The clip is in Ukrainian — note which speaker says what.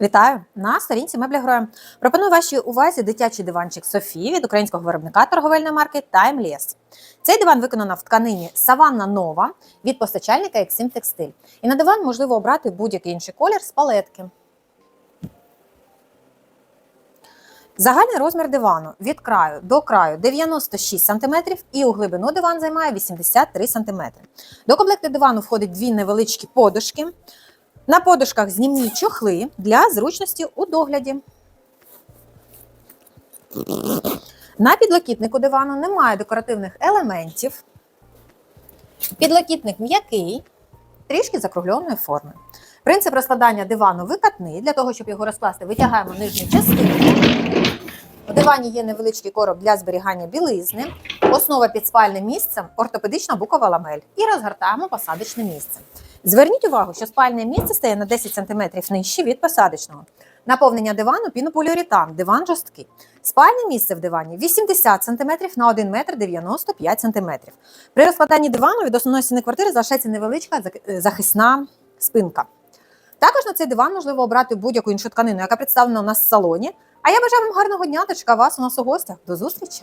Speaker 1: Вітаю! На сторінці меблі героя. Пропоную вашій увазі дитячий диванчик Софії від українського виробника торговельної марки Timeless. Цей диван виконано в тканині Саванна Нова від постачальника Exim Textile. І на диван можливо обрати будь-який інший колір з палетки. Загальний розмір дивану від краю до краю 96 см і у глибину диван займає 83 см. До комплекту дивану входить дві невеличкі подушки. На подушках знімні чохли для зручності у догляді. На підлокітнику дивану немає декоративних елементів. Підлокітник м'який, трішки закругленої форми. Принцип розкладання дивану викатний. Для того, щоб його розкласти, витягаємо нижню частину. У дивані є невеличкий короб для зберігання білизни, основа під спальним місцем, ортопедична букова ламель і розгортаємо посадочне місце. Зверніть увагу, що спальне місце стає на 10 см нижче від посадочного. Наповнення дивану пінополіуретан, диван жорсткий. Спальне місце в дивані 80 см на 1 метр 95 см. При розкладанні дивану від основної стіни квартири залишається невеличка захисна спинка. Також на цей диван можливо обрати будь-яку іншу тканину, яка представлена у нас в салоні. А я бажаю вам гарного дня та чекаю вас у нас у гостях. До зустрічі!